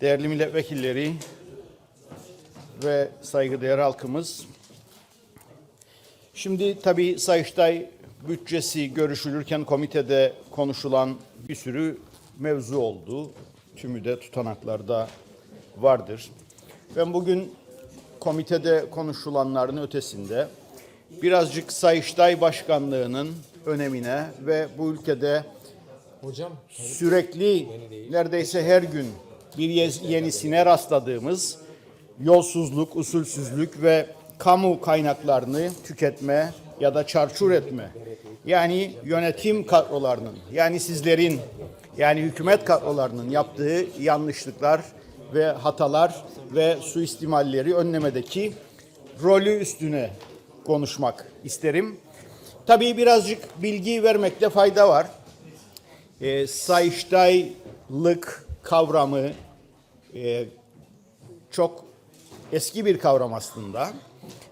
değerli milletvekilleri ve saygıdeğer halkımız. Şimdi tabii Sayıştay bütçesi görüşülürken komitede konuşulan bir sürü mevzu oldu. Tümü de tutanaklarda vardır. Ben bugün komitede konuşulanların ötesinde birazcık Sayıştay Başkanlığı'nın önemine ve bu ülkede Hocam sürekli neredeyse her gün bir ye- yenisine rastladığımız yolsuzluk, usulsüzlük ve kamu kaynaklarını tüketme ya da çarçur etme. Yani yönetim kadrolarının, yani sizlerin, yani hükümet kadrolarının yaptığı yanlışlıklar ve hatalar ve suistimalleri önlemedeki rolü üstüne konuşmak isterim. Tabii birazcık bilgi vermekte fayda var e, sayıştaylık kavramı e, çok eski bir kavram aslında.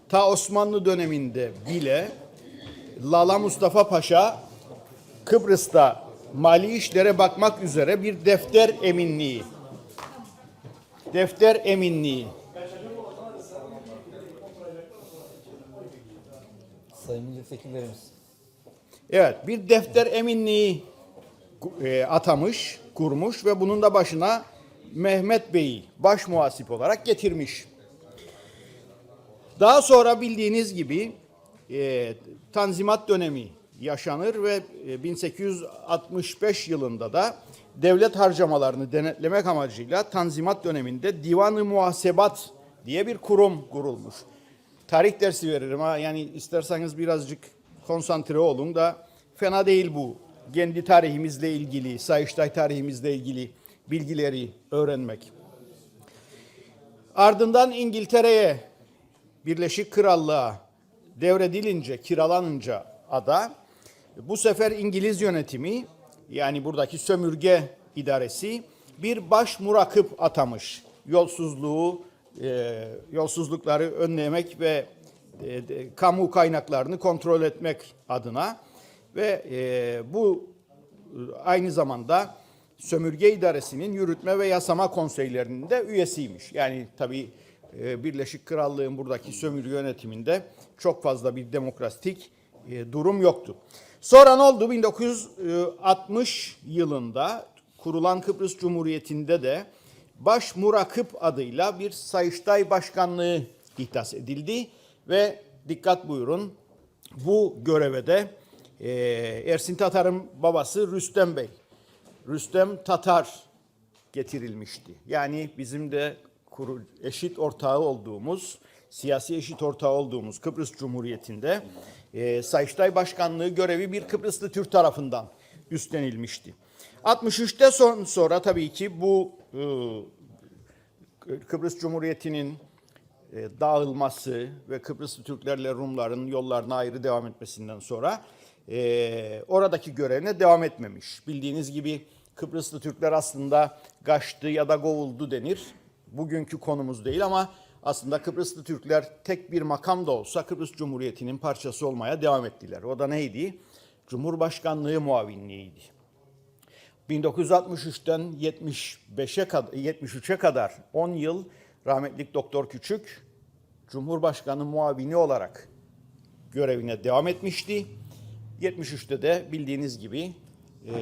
Ta Osmanlı döneminde bile Lala Mustafa Paşa Kıbrıs'ta mali işlere bakmak üzere bir defter eminliği defter eminliği sayın milletvekillerimiz. Evet, bir defter eminliği e, atamış, kurmuş ve bunun da başına Mehmet Bey'i baş muhasip olarak getirmiş. Daha sonra bildiğiniz gibi e, Tanzimat dönemi yaşanır ve e, 1865 yılında da devlet harcamalarını denetlemek amacıyla Tanzimat döneminde Divan-ı Muhasebat diye bir kurum kurulmuş. Tarih dersi veririm ha yani isterseniz birazcık konsantre olun da fena değil bu. Kendi tarihimizle ilgili, Sayıştay tarihimizle ilgili bilgileri öğrenmek. Ardından İngiltere'ye, Birleşik Krallığa devredilince, kiralanınca ada bu sefer İngiliz yönetimi yani buradaki sömürge idaresi bir baş murakip atamış. Yolsuzluğu, e, yolsuzlukları önlemek ve e, de- kamu kaynaklarını kontrol etmek adına ve e, bu e, aynı zamanda sömürge idaresinin yürütme ve yasama konseylerinin de üyesiymiş. Yani tabii e, Birleşik Krallığın buradaki sömürge yönetiminde çok fazla bir demokratik e, durum yoktu. Sonra ne oldu? 1960 yılında kurulan Kıbrıs Cumhuriyeti'nde de Baş Murakip adıyla bir Sayıştay Başkanlığı ihdas edildi ve dikkat buyurun bu göreve de e, Ersin Tatar'ın babası Rüstem Bey, Rüstem Tatar getirilmişti. Yani bizim de kuru, eşit ortağı olduğumuz, siyasi eşit ortağı olduğumuz Kıbrıs Cumhuriyeti'nde e, Sayıştay Başkanlığı görevi bir Kıbrıslı Türk tarafından üstlenilmişti. 63'te son, sonra tabii ki bu e, Kıbrıs Cumhuriyeti'nin e, dağılması ve Kıbrıslı Türklerle Rumların yollarına ayrı devam etmesinden sonra e, oradaki görevine devam etmemiş. Bildiğiniz gibi Kıbrıslı Türkler aslında kaçtı ya da kovuldu denir. Bugünkü konumuz değil ama aslında Kıbrıslı Türkler tek bir makam da olsa Kıbrıs Cumhuriyeti'nin parçası olmaya devam ettiler. O da neydi? Cumhurbaşkanlığı muavinliğiydi. 1963'ten 75'e kadar 73'e kadar 10 yıl rahmetlik Doktor Küçük Cumhurbaşkanı muavini olarak görevine devam etmişti. 73'te de bildiğiniz gibi e,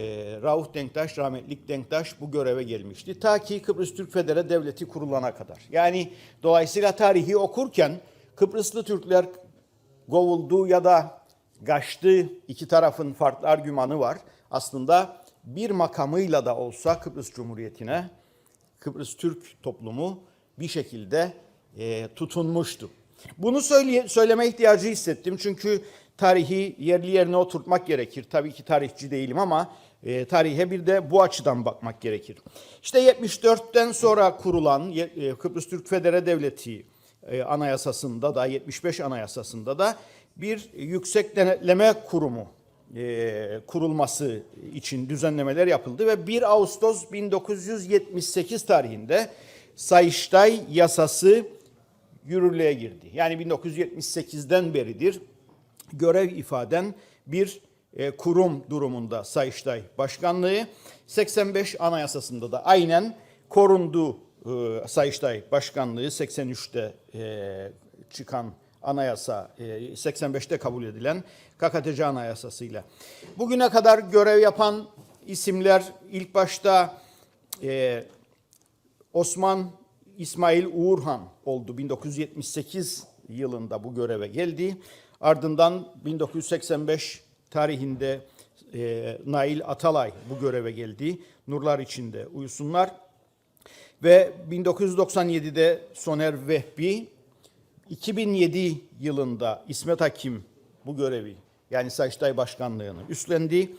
Rauf Denktaş, rahmetlik Denktaş bu göreve gelmişti. Ta ki Kıbrıs Türk Federe Devleti kurulana kadar. Yani dolayısıyla tarihi okurken Kıbrıslı Türkler kovuldu ya da kaçtı iki tarafın farklı argümanı var. Aslında bir makamıyla da olsa Kıbrıs Cumhuriyeti'ne Kıbrıs Türk toplumu bir şekilde e, tutunmuştu. Bunu söyle, söyleme ihtiyacı hissettim çünkü tarihi yerli yerine oturtmak gerekir. Tabii ki tarihçi değilim ama e, tarihe bir de bu açıdan bakmak gerekir. İşte 74'ten sonra kurulan e, Kıbrıs Türk Federe Devleti e, anayasasında da 75 anayasasında da bir yüksek denetleme kurumu e, kurulması için düzenlemeler yapıldı ve 1 Ağustos 1978 tarihinde Sayıştay yasası yürürlüğe girdi. Yani 1978'den beridir görev ifaden bir e, kurum durumunda Sayıştay Başkanlığı. 85 Anayasası'nda da aynen korundu e, Sayıştay Başkanlığı 83'te e, çıkan anayasa, e, 85'te kabul edilen KKTC anayasasıyla. Bugüne kadar görev yapan isimler ilk başta e, Osman İsmail Uğurhan oldu. 1978 yılında bu göreve geldi. Ardından 1985 tarihinde e, Nail Atalay bu göreve geldi. Nurlar içinde uyusunlar. Ve 1997'de Soner Vehbi, 2007 yılında İsmet Hakim bu görevi yani Sayıştay Başkanlığını üstlendi.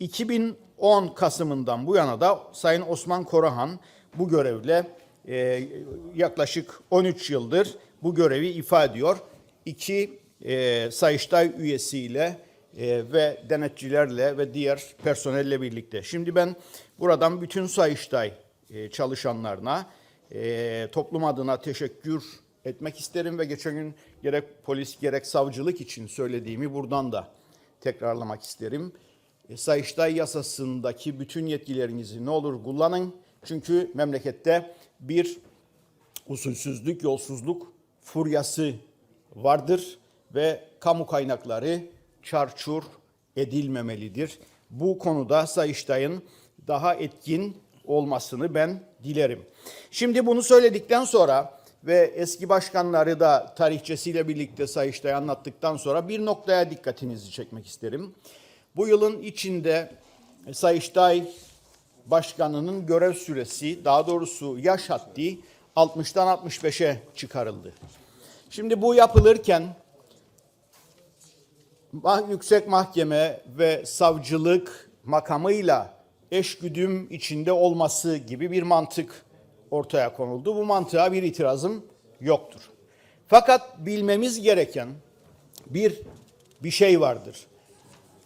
2010 Kasım'ından bu yana da Sayın Osman Korahan bu görevle e, yaklaşık 13 yıldır bu görevi ifade ediyor. İki e, Sayıştay üyesiyle e, ve denetçilerle ve diğer personelle birlikte. Şimdi ben buradan bütün Sayıştay e, çalışanlarına e, toplum adına teşekkür etmek isterim ve geçen gün gerek polis gerek savcılık için söylediğimi buradan da tekrarlamak isterim. E, Sayıştay yasasındaki bütün yetkilerinizi ne olur kullanın. Çünkü memlekette bir usulsüzlük, yolsuzluk furyası vardır ve kamu kaynakları çarçur edilmemelidir. Bu konuda Sayıştay'ın daha etkin olmasını ben dilerim. Şimdi bunu söyledikten sonra ve eski başkanları da tarihçesiyle birlikte Sayıştay'ı anlattıktan sonra bir noktaya dikkatinizi çekmek isterim. Bu yılın içinde Sayıştay Başkanı'nın görev süresi, daha doğrusu yaş haddi 60'tan 65'e çıkarıldı. Şimdi bu yapılırken Yüksek Mahkeme ve savcılık makamıyla eşgüdüm içinde olması gibi bir mantık ortaya konuldu. Bu mantığa bir itirazım yoktur. Fakat bilmemiz gereken bir bir şey vardır.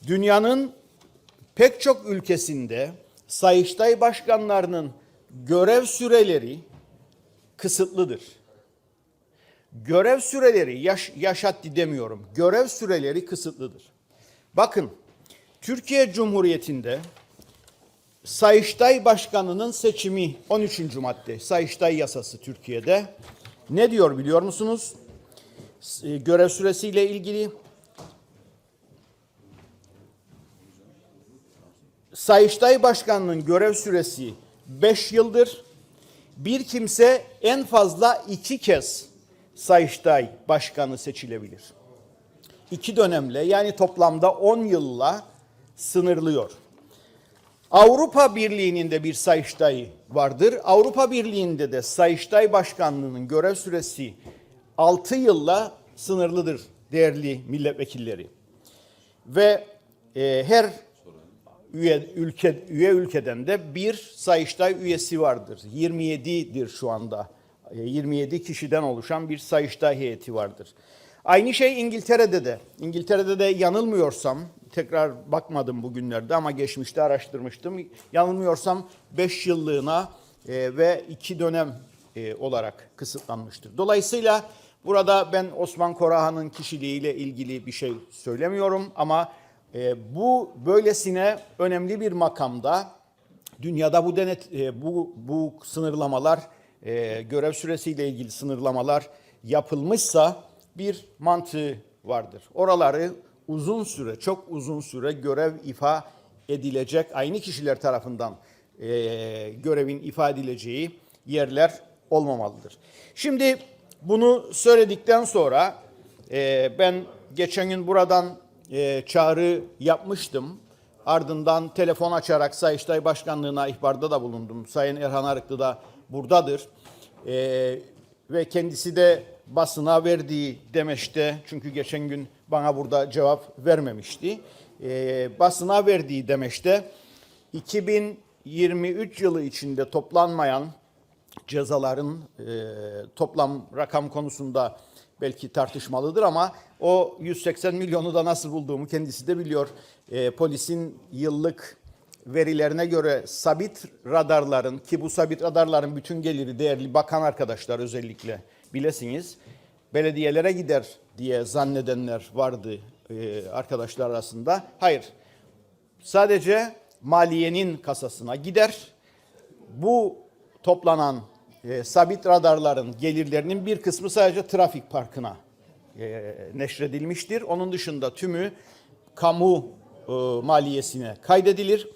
Dünyanın pek çok ülkesinde Sayıştay başkanlarının görev süreleri kısıtlıdır. Görev süreleri, yaş, yaş haddi demiyorum, görev süreleri kısıtlıdır. Bakın, Türkiye Cumhuriyeti'nde Sayıştay Başkanı'nın seçimi 13. madde, Sayıştay yasası Türkiye'de. Ne diyor biliyor musunuz? S- Görev süresiyle ilgili Sayıştay Başkanı'nın görev süresi 5 yıldır. Bir kimse en fazla iki kez Sayıştay Başkanı seçilebilir. İki dönemle yani toplamda 10 yılla sınırlıyor. Avrupa Birliği'nin de bir Sayıştay vardır. Avrupa Birliği'nde de Sayıştay Başkanlığı'nın görev süresi 6 yılla sınırlıdır değerli milletvekilleri. Ve e, her üye ülke üye ülkeden de bir Sayıştay üyesi vardır. 27'dir şu anda. E, 27 kişiden oluşan bir Sayıştay heyeti vardır. Aynı şey İngiltere'de de. İngiltere'de de yanılmıyorsam tekrar bakmadım bugünlerde ama geçmişte araştırmıştım. Yanılmıyorsam 5 yıllığına e, ve 2 dönem e, olarak kısıtlanmıştır. Dolayısıyla burada ben Osman Korahan'ın kişiliğiyle ilgili bir şey söylemiyorum ama e, bu böylesine önemli bir makamda dünyada bu denet e, bu bu sınırlamalar e, görev süresiyle ilgili sınırlamalar yapılmışsa bir mantığı vardır. Oraları uzun süre, çok uzun süre görev ifa edilecek aynı kişiler tarafından e, görevin ifa edileceği yerler olmamalıdır. Şimdi bunu söyledikten sonra e, ben geçen gün buradan e, çağrı yapmıştım. Ardından telefon açarak Sayıştay Başkanlığı'na ihbarda da bulundum. Sayın Erhan Arıklı da buradadır. E, ve kendisi de basına verdiği demeçte, çünkü geçen gün bana burada cevap vermemişti. E, basına verdiği demeçte 2023 yılı içinde toplanmayan cezaların e, toplam rakam konusunda belki tartışmalıdır ama o 180 milyonu da nasıl bulduğumu kendisi de biliyor. E, polisin yıllık verilerine göre sabit radarların ki bu sabit radarların bütün geliri değerli bakan arkadaşlar özellikle bilesiniz belediyelere gider diye zannedenler vardı e, arkadaşlar arasında. Hayır sadece maliyenin kasasına gider. Bu toplanan e, sabit radarların gelirlerinin bir kısmı sadece trafik parkına e, neşredilmiştir. Onun dışında tümü kamu maliyesine kaydedilir.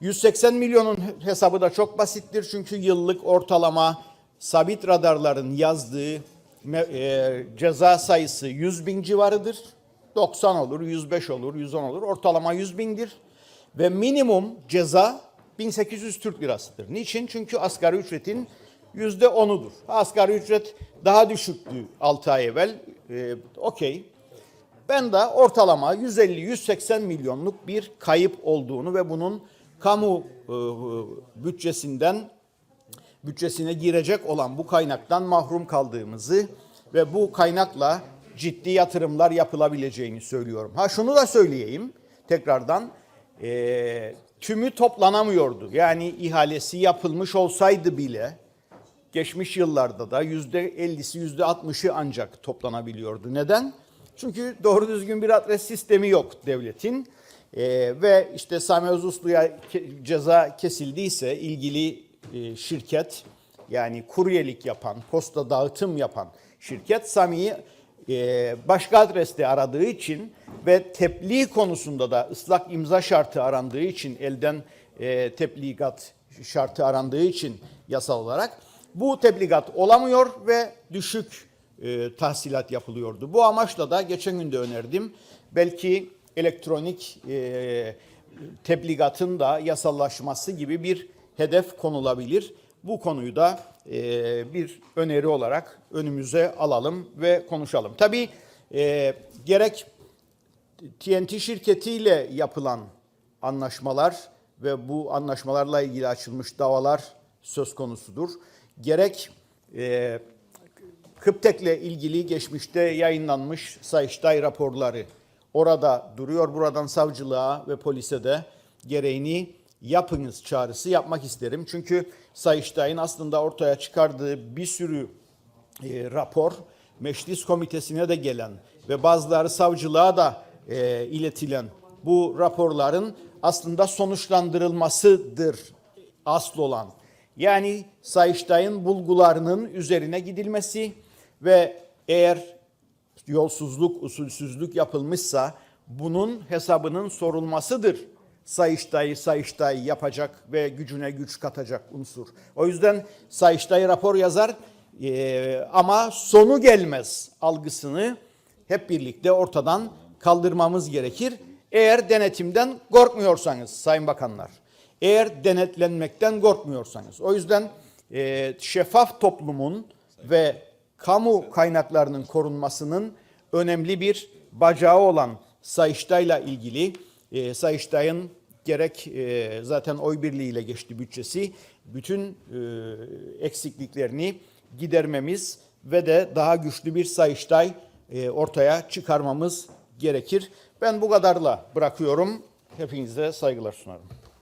180 milyonun hesabı da çok basittir çünkü yıllık ortalama sabit radarların yazdığı e, ceza sayısı 100 bin civarıdır. 90 olur, 105 olur, 110 olur. Ortalama 100 bindir. Ve minimum ceza 1800 Türk lirasıdır. Niçin? Çünkü asgari ücretin yüzde onudur. Asgari ücret daha düşüktü 6 ay evvel. Ee, Okey. Ben de ortalama 150-180 milyonluk bir kayıp olduğunu ve bunun kamu e, bütçesinden bütçesine girecek olan bu kaynaktan mahrum kaldığımızı ve bu kaynakla ciddi yatırımlar yapılabileceğini söylüyorum. Ha şunu da söyleyeyim tekrardan e, tümü toplanamıyordu. Yani ihalesi yapılmış olsaydı bile geçmiş yıllarda da yüzde 50'si yüzde 60'ı ancak toplanabiliyordu. Neden? Çünkü doğru düzgün bir adres sistemi yok devletin. Ee, ve işte Sami Özuslu'ya ke- ceza kesildiyse ilgili e, şirket yani kuryelik yapan, posta dağıtım yapan şirket Sami'yi e, başka adreste aradığı için ve tebliğ konusunda da ıslak imza şartı arandığı için elden e, tebligat şartı arandığı için yasal olarak bu tebligat olamıyor ve düşük e, tahsilat yapılıyordu. Bu amaçla da geçen gün de önerdim. Belki elektronik e, tebligatın da yasallaşması gibi bir hedef konulabilir. Bu konuyu da e, bir öneri olarak önümüze alalım ve konuşalım. Tabii e, gerek TNT şirketiyle yapılan anlaşmalar ve bu anlaşmalarla ilgili açılmış davalar söz konusudur. Gerek e, Kıptek'le ilgili geçmişte yayınlanmış Sayıştay raporları orada duruyor. Buradan savcılığa ve polise de gereğini yapınız çağrısı yapmak isterim. Çünkü Sayıştay'ın aslında ortaya çıkardığı bir sürü e, rapor meclis komitesine de gelen ve bazıları savcılığa da e, iletilen bu raporların aslında sonuçlandırılmasıdır asıl olan. Yani Sayıştay'ın bulgularının üzerine gidilmesi ve eğer yolsuzluk, usulsüzlük yapılmışsa bunun hesabının sorulmasıdır. Sayıştay'ı Sayıştay yapacak ve gücüne güç katacak unsur. O yüzden Sayıştay rapor yazar eee, ama sonu gelmez algısını hep birlikte ortadan kaldırmamız gerekir. Eğer denetimden korkmuyorsanız Sayın Bakanlar, eğer denetlenmekten korkmuyorsanız. O yüzden eee, şeffaf toplumun ve kamu kaynaklarının korunmasının önemli bir bacağı olan Sayıştay'la ilgili e, Sayıştay'ın gerek e, zaten oy birliğiyle geçti bütçesi bütün e, eksikliklerini gidermemiz ve de daha güçlü bir Sayıştay e, ortaya çıkarmamız gerekir. Ben bu kadarla bırakıyorum. Hepinize saygılar sunarım.